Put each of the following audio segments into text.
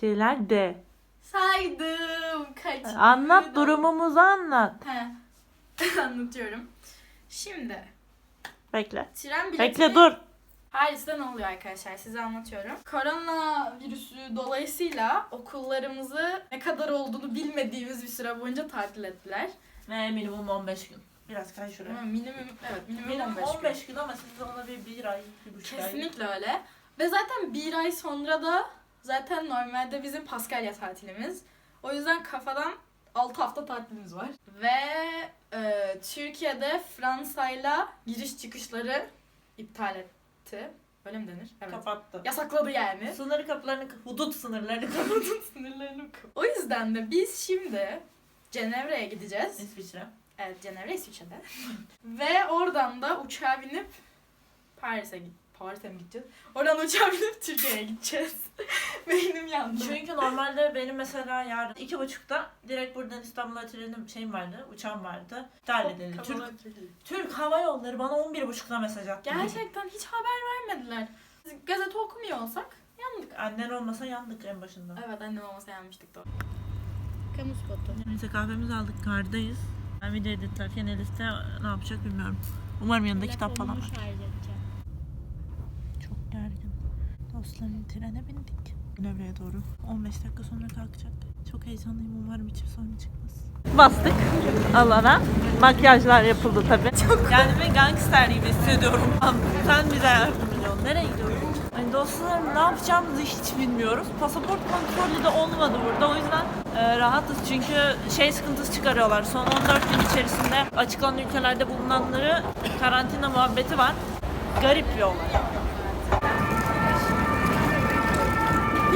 şeyler de. Saydım. Kaç? Anlat durumumuzu anlat. He. Anlatıyorum. Şimdi Bekle. tren bileti... Bekle dur. Paris'te ne oluyor arkadaşlar size anlatıyorum. Korona virüsü dolayısıyla okullarımızı ne kadar olduğunu bilmediğimiz bir süre boyunca tatil ettiler. Ve minimum 15 gün. Biraz kay şuraya. Ama minimum evet minimum, Minimum 15, 15, gün. gün ama siz ona bir, bir ay, bir buçuk ay. Kesinlikle öyle. Ve zaten bir ay sonra da zaten normalde bizim Paskalya tatilimiz. O yüzden kafadan 6 hafta tatilimiz var. Ve e, Türkiye'de Fransa'yla giriş çıkışları iptal etti. Öyle mi denir? Evet. Kapattı. Yasakladı yani. Sınır kapılarını, hudut sınırlarını kapattı. Sınırlarını kap- O yüzden de biz şimdi Cenevre'ye gideceğiz. İsviçre. Evet Cenevre İsviçre'de. Ve oradan da uçağa binip Paris'e git. Paris'e mi gideceğiz? Oradan uçağa binip Türkiye'ye gideceğiz. Beynim yandı. Çünkü normalde benim mesela yarın iki buçukta direkt buradan İstanbul'a trenim şeyim vardı, uçağım vardı. İptal edildi. Türk, Türk Hava Yolları bana 11 buçukta mesaj attı. Gerçekten hiç haber vermediler. Biz gazete okumuyor olsak yandık. Annen olmasa yandık en başında. Evet annem olmasa yanmıştık da. Kamu spotu. Neyse kahvemizi aldık, kardayız. Ben video editlerken Elif'te ne yapacak bilmiyorum. Umarım yanında kitap falan var. Çok gergin. Dostlarım trene bindik. Cenevre'ye doğru. 15 dakika sonra kalkacak. Çok heyecanlıyım. Umarım hiçbir sorun çıkmaz. Bastık alana. Makyajlar yapıldı tabii. Çok Kendimi gangster gibi hissediyorum. Sen bize yardımcı ol. Nereye gidiyoruz? Hani dostlarım ne yapacağımızı hiç bilmiyoruz. Pasaport kontrolü de olmadı burada. O yüzden e, rahatız. Çünkü şey sıkıntısı çıkarıyorlar. Son 14 gün içerisinde açıklanan ülkelerde bulunanları karantina muhabbeti var. Garip bir olay.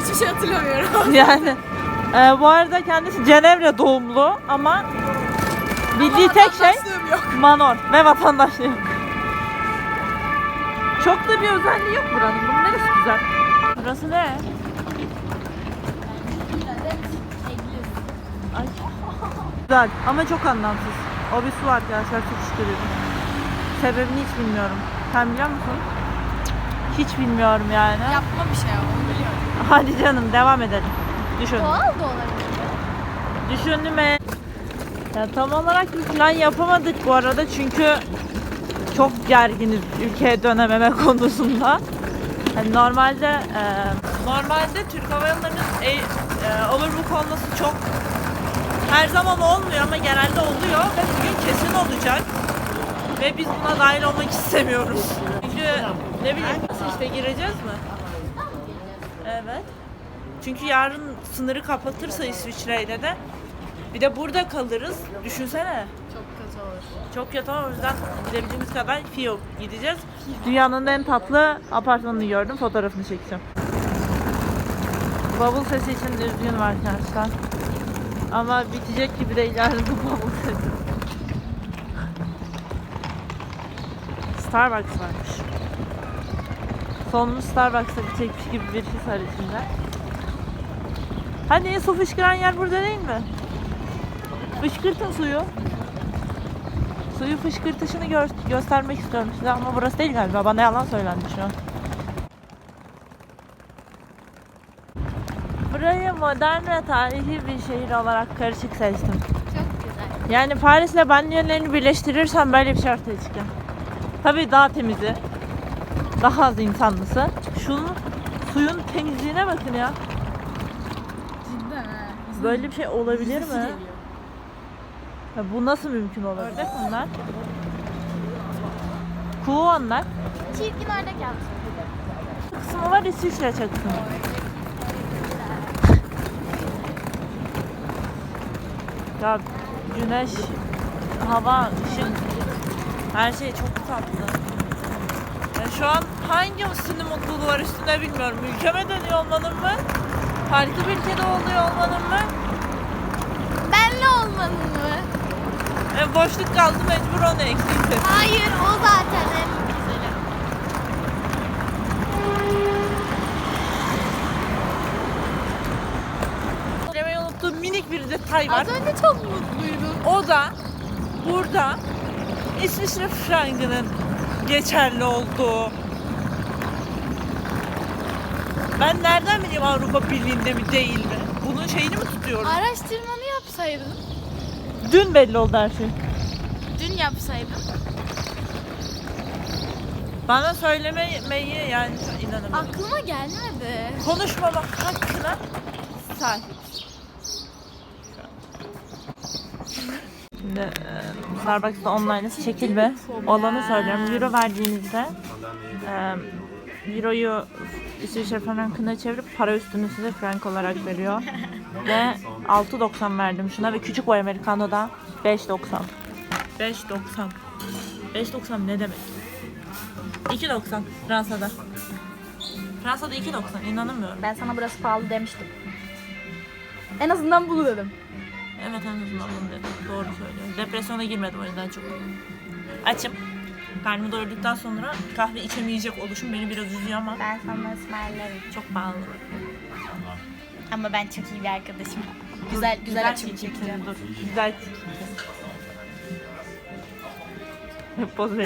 Hiçbir şey hatırlamıyorum. Yani e, bu arada kendisi Cenevre doğumlu ama bildiği tek şey Vatandaşlığım yok. Manor ve vatandaşlığı yok. Çok da bir özelliği yok buranın. Bunun neresi güzel? Burası ne? Ay. Güzel ama çok anlamsız. O bir su arkadaşlar edin. Sebebini hiç bilmiyorum. Sen biliyor musun? Hiç bilmiyorum yani. Yapma bir şey biliyorum. Hadi canım devam edelim. Düşün. Doğal da olabilir. Düşündüm e. Ya tam olarak bir plan yapamadık bu arada çünkü çok gerginiz ülkeye dönememe konusunda. Hani normalde e, normalde Türk Hava Yolları'nın e, e, overbook olması çok her zaman olmuyor ama genelde oluyor ve bugün kesin olacak. Ve biz buna dahil olmak istemiyoruz. Çünkü ne bileyim nasıl işte gireceğiz mi? Çünkü yarın sınırı kapatırsa İsviçre'yle de bir de burada kalırız. Düşünsene. Çok kötü olur. Çok kötü ama o yüzden gidebildiğimiz kadar Fiyok gideceğiz. Dünyanın en tatlı apartmanını gördüm. Fotoğrafını çekeceğim. Bavul sesi için üzgünüm arkadaşlar. Ama bitecek gibi değil yarın bu bavul sesi. Starbucks varmış. Sonumuz Starbucks'ta bitecekmiş gibi bir his var Hani su fışkıran yer burada değil mi? Fışkırtın suyu. Suyu fışkırtışını gör- göstermek istiyorum size ama burası değil galiba. Bana yalan söylendi şu an. Burayı modern ve tarihi bir şehir olarak karışık seçtim. Çok güzel. Yani Paris'le banyonlarını birleştirirsem böyle bir şey ortaya çıkıyor. Tabii daha temizi. Daha az insanlısı. Şunun suyun temizliğine bakın ya. Böyle bir şey olabilir mi? Ya bu nasıl mümkün olabilir? Ördek bunlar. Kuğu onlar. Çirkin ördek yaptım. kısmı var İsviçre çakısı. Ya güneş, hava, ışık her şey çok tatlı. Ya şu an hangi üstünde mutluluğu var üstünde bilmiyorum. Ülkeme dönüyor olmanın mı? Farklı bir ülkede oluyor olmanın mı? Benle olmanın mı? E, boşluk kaldı mecbur onu ekleyeceğiz. Hayır o zaten en güzeli. Söylemeyi unuttuğum minik bir detay var. Az önce çok mutluydum. O da burada İsviçre frangının geçerli olduğu Ben nereden bileyim Avrupa Birliği'nde mi değil mi? Bunun şeyini mi tutuyorum? Araştırmanı yapsaydın. Dün belli oldu her şey. Dün yapsaydın. Bana söylemeyi yani inanamıyorum. Aklıma gelmedi. Konuşmamak hakkına sahip. Şimdi e, Starbucks'ta online çekilme olanı söylüyorum. Euro verdiğinizde e, Euro'yu İsviçre frankına çevirip para üstünü size frank olarak veriyor. ve 6.90 verdim şuna ve küçük boy Americano'da 5.90. 5.90. 5.90 ne demek? 2.90 Fransa'da. Fransa'da 2.90 inanamıyorum. Ben sana burası pahalı demiştim. En azından bunu dedim. Evet en azından bunu dedim. Doğru söylüyor. Depresyona girmedim o yüzden çok. Açım. Karnımı doyurduktan sonra kahve içemeyecek oluşum beni biraz üzüyor ama Ben sana ısmarlarım. çok pahalı. Ama ben çok iyi bir arkadaşım. Güzel güzel açım çekeceğim. Dur. Güzel Hep poz bana.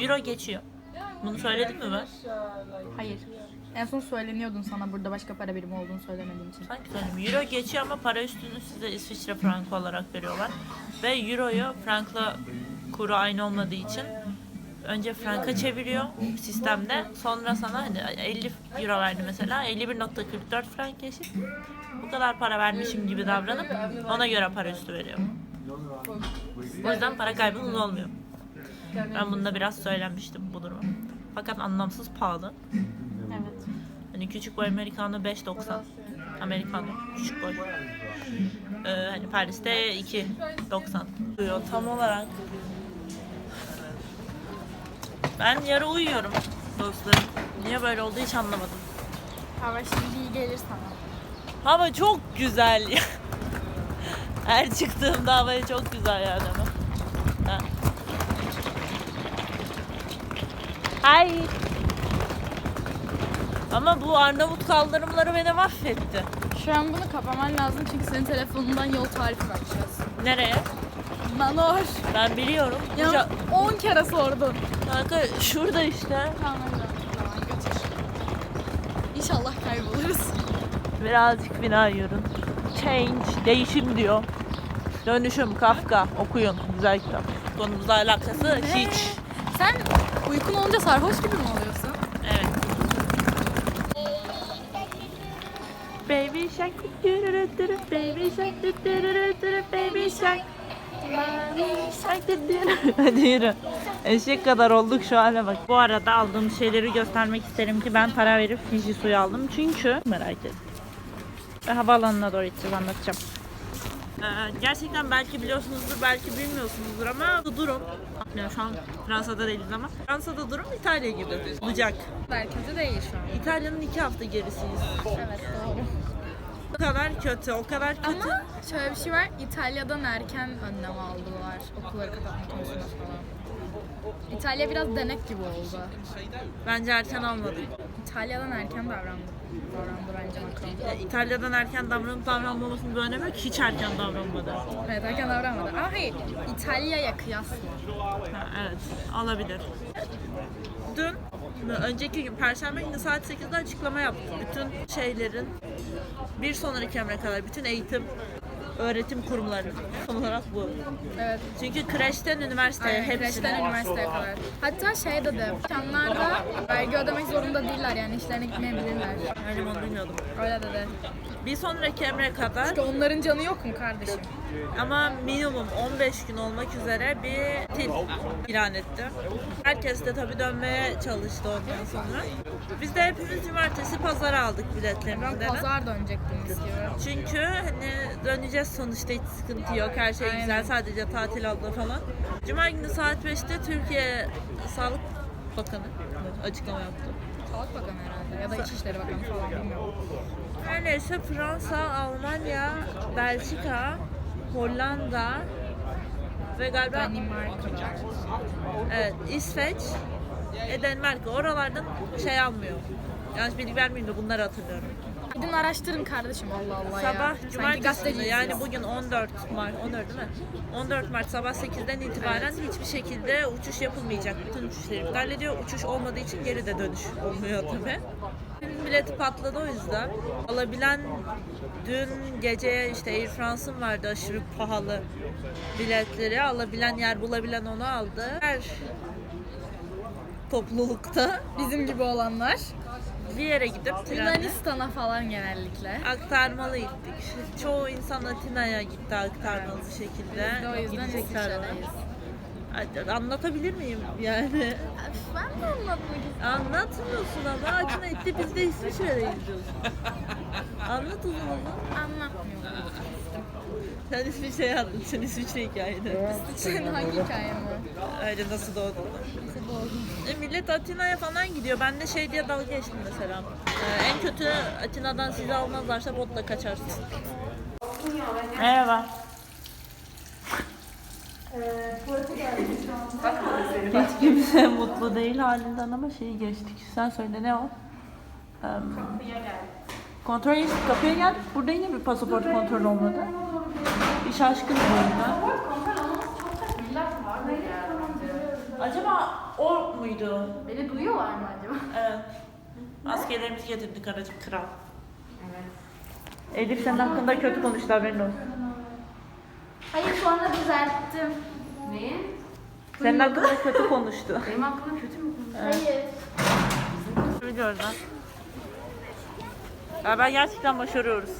Euro geçiyor. Bunu söyledim mi ben? Hayır. En son söyleniyordun sana burada başka para birimi olduğunu söylemediğim için. Sanki söyledim. Euro geçiyor ama para üstünü size İsviçre frankı olarak veriyorlar. Ve Euro'yu frankla kuru aynı olmadığı için önce franka çeviriyor sistemde. Sonra sana hani 50 euro verdi mesela. 51.44 frank eşit. Bu kadar para vermişim gibi davranıp ona göre para üstü veriyor. O yüzden para kaybınız olmuyor. Ben bunda biraz söylenmiştim bu durumu. Fakat anlamsız pahalı. Evet. Hani küçük boy Americano 5.90. Americano küçük boy. Ee, hani Paris'te 2.90. Uyuyor tam olarak. Ben yarı uyuyorum dostlarım. Niye böyle oldu hiç anlamadım. Hava şimdi iyi gelir sana. Hava çok güzel ya. Her çıktığımda hava çok güzel yani ama. Ha. Hay. Ama bu Arnavut kaldırımları beni mahvetti. Şu an bunu kapaman lazım çünkü senin telefonundan yol tarifi bakacağız. Nereye? Manor. Ben biliyorum. Ya ca- 10 kere sordun. Kanka şurada işte. Tamam hadi. Götür. İnşallah kayboluruz. Birazcık bina yürün. Change, değişim diyor. Dönüşüm, Kafka. Okuyun. Güzel kitap. Konumuzla alakası hiç. Sen uykun olunca sarhoş gibi mi oluyorsun? Evet. Baby shark, baby shark, baby shark. Baby shark, dürürü. Hadi yürü. Eşek kadar olduk şu hale bak. Bu arada aldığım şeyleri göstermek isterim ki ben para verip Fiji suyu aldım. Çünkü merak ettim. Ve havaalanına doğru gideceğiz anlatacağım. Ee, gerçekten belki biliyorsunuzdur, belki bilmiyorsunuzdur ama bu durum, yani şu an Fransa'da değiliz ama Fransa'da durum İtalya gibi. Bucak. Merkezde değil şu an. İtalya'nın iki hafta gerisiyiz. Evet doğru. O kadar kötü, o kadar kötü. Ama şöyle bir şey var. İtalya'dan erken önlem aldılar okulları kapatma konusunda falan. İtalya biraz denek gibi oldu. Bence erken almadı. İtalya'dan erken davrandı. Davrandı bence Macron. Ya, İtalya'dan erken davranıp davranmamasının bir önemi yok. Hiç erken davranmadı. Evet erken davranmadı. Ama hayır İtalya'ya kıyasla. Ha, evet, alabilir. Dün, önceki gün Perşembe günü saat 8'de açıklama yaptı. Bütün şeylerin bir sonraki emre kadar bütün eğitim öğretim kurumları son olarak bu. Evet. Çünkü kreşten üniversiteye Aynen, kreşten hepsine. üniversiteye kadar. Hatta şey dedi, imkanlarda vergi ödemek zorunda değiller yani işlerine gitmeyebilirler. Mi onu bilmiyordum. Öyle dedi. Bir sonraki emre kadar Çünkü onların canı yok mu kardeşim? ama minimum 15 gün olmak üzere bir til ilan etti. Herkes de tabii dönmeye çalıştı ondan sonra. Biz de hepimiz cumartesi pazara aldık Ben biletlerimizi. pazar dönecektim istiyorum. Çünkü hani döneceğiz sonuçta hiç sıkıntı yok. Her şey Aynen. güzel sadece tatil aldı falan. Cuma günü saat 5'te Türkiye Sağlık Bakanı açıklama yaptı. Sağlık Bakanı herhalde ya da İçişleri Bakanı falan bilmiyorum. Her neyse Fransa, Almanya, Belçika, Hollanda ve galiba Danimarka'da. evet, İsveç ve Danimarka oralardan şey almıyor. Yanlış bilgi vermeyeyim de bunları hatırlıyorum. Gidin araştırın kardeşim Allah Allah ya. Sabah cumartesi yani bugün 14 Mart 14 değil mi? 14 Mart sabah 8'den itibaren hiçbir şekilde uçuş yapılmayacak. Bütün uçuşları iptal ediyor. Uçuş olmadığı için geri de dönüş olmuyor tabi. Bileti patladı o yüzden. Alabilen dün gece işte Air France'ın vardı aşırı pahalı biletleri. Alabilen yer bulabilen onu aldı. Her toplulukta Bizim gibi olanlar. Bir yere gidip trenle Yunanistan'a falan genellikle. aktarmalı gittik. Çoğu insan Atina'ya gitti aktarmalı şekilde. Biz de o yüzden Gidecekler var. İsviçre'deyiz. Anlatabilir miyim yani? Ben de anlatmak istiyorum. Anlatmıyorsun ama Atina gitti biz de İsviçre'deyiz diyorsun. Anlat o zaman. Anlatmıyorum. Sen İsviçre'yi anlat. Sen İsviçre hikayeni. Senin hangi hikayen var? Öyle nasıl doğdun? E, millet Atina'ya falan gidiyor. Ben de şey diye dalga geçtim mesela. Ee, en kötü Atina'dan sizi almazlarsa botla kaçarsın. Merhaba. Hiç kimse mutlu değil halinden ama şeyi geçtik. Sen söyle ne o? kapıya geldik. Kontrol kapıya geldik. Burada yine bir pasaport kontrol olmadı. Bir şaşkınız o yüzden. Acaba o muydu? Beni duyuyorlar mı acaba? Evet. Askerlerimizi getirdik aracım kral. Elif senin hakkında kötü konuştu haberin olsun. Hayır sonra düzelttim. Neyi? Senin hakkında kötü konuştu. Benim hakkımda kötü mü Hayır. Biliyoruz lan. Ya ben gerçekten başarıyoruz.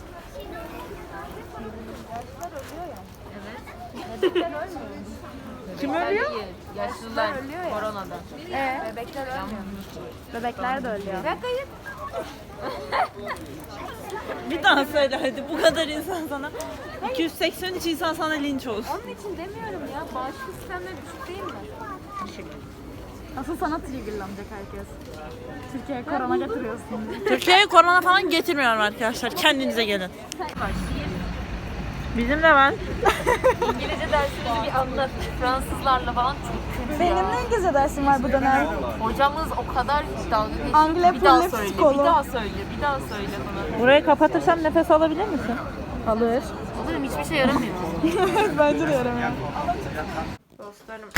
Kim ölüyor? Yaşlılar koronadan. Bebekler de ölüyor. Bir daha söyle hadi bu kadar insan sana. 283 insan sana linç olsun. Onun için demiyorum ya. Bağışıklık sistemleri düşük değil mi? Asıl sana triggerlanacak herkes. Türkiye'ye korona getiriyorsun. Türkiye'ye korona falan getirmiyorum arkadaşlar. Kendinize gelin. Bizim de var. İngilizce dersimizi bir anlat. Fransızlarla falan çok kötü Benim ya. ne İngilizce dersim var bu dönem? Hocamız o kadar dalga geçiyor. Angle bir daha söyle, Psikoloğu. bir daha söyle, bir daha söyle bana. Burayı kapatırsam nefes alabilir misin? Alır. Oğlum hiçbir şey yaramıyor. Bence de yaramıyor. Dostlarım.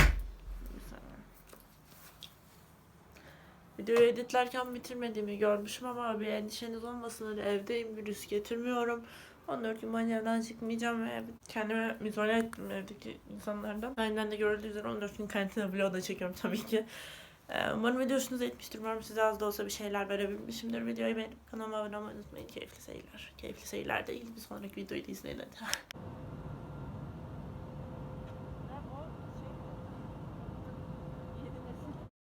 Videoyu editlerken bitirmediğimi görmüşüm ama bir endişeniz olmasın. Hani evdeyim, virüs getirmiyorum. 14 gün boyunca evden çıkmayacağım ve kendimi izole ettim evdeki insanlardan. Benden de görüldüğü üzere 14 gün karantina vlogu da çekiyorum tabii ki. Ee, Umarım video hoşunuza gitmiştir. Umarım size az da olsa bir şeyler verebilmişimdir. Videoyu beğenip kanalıma abone olmayı unutmayın. Keyifli seyirler. Keyifli seyirler değil. Bir sonraki videoyu da izleyin hadi.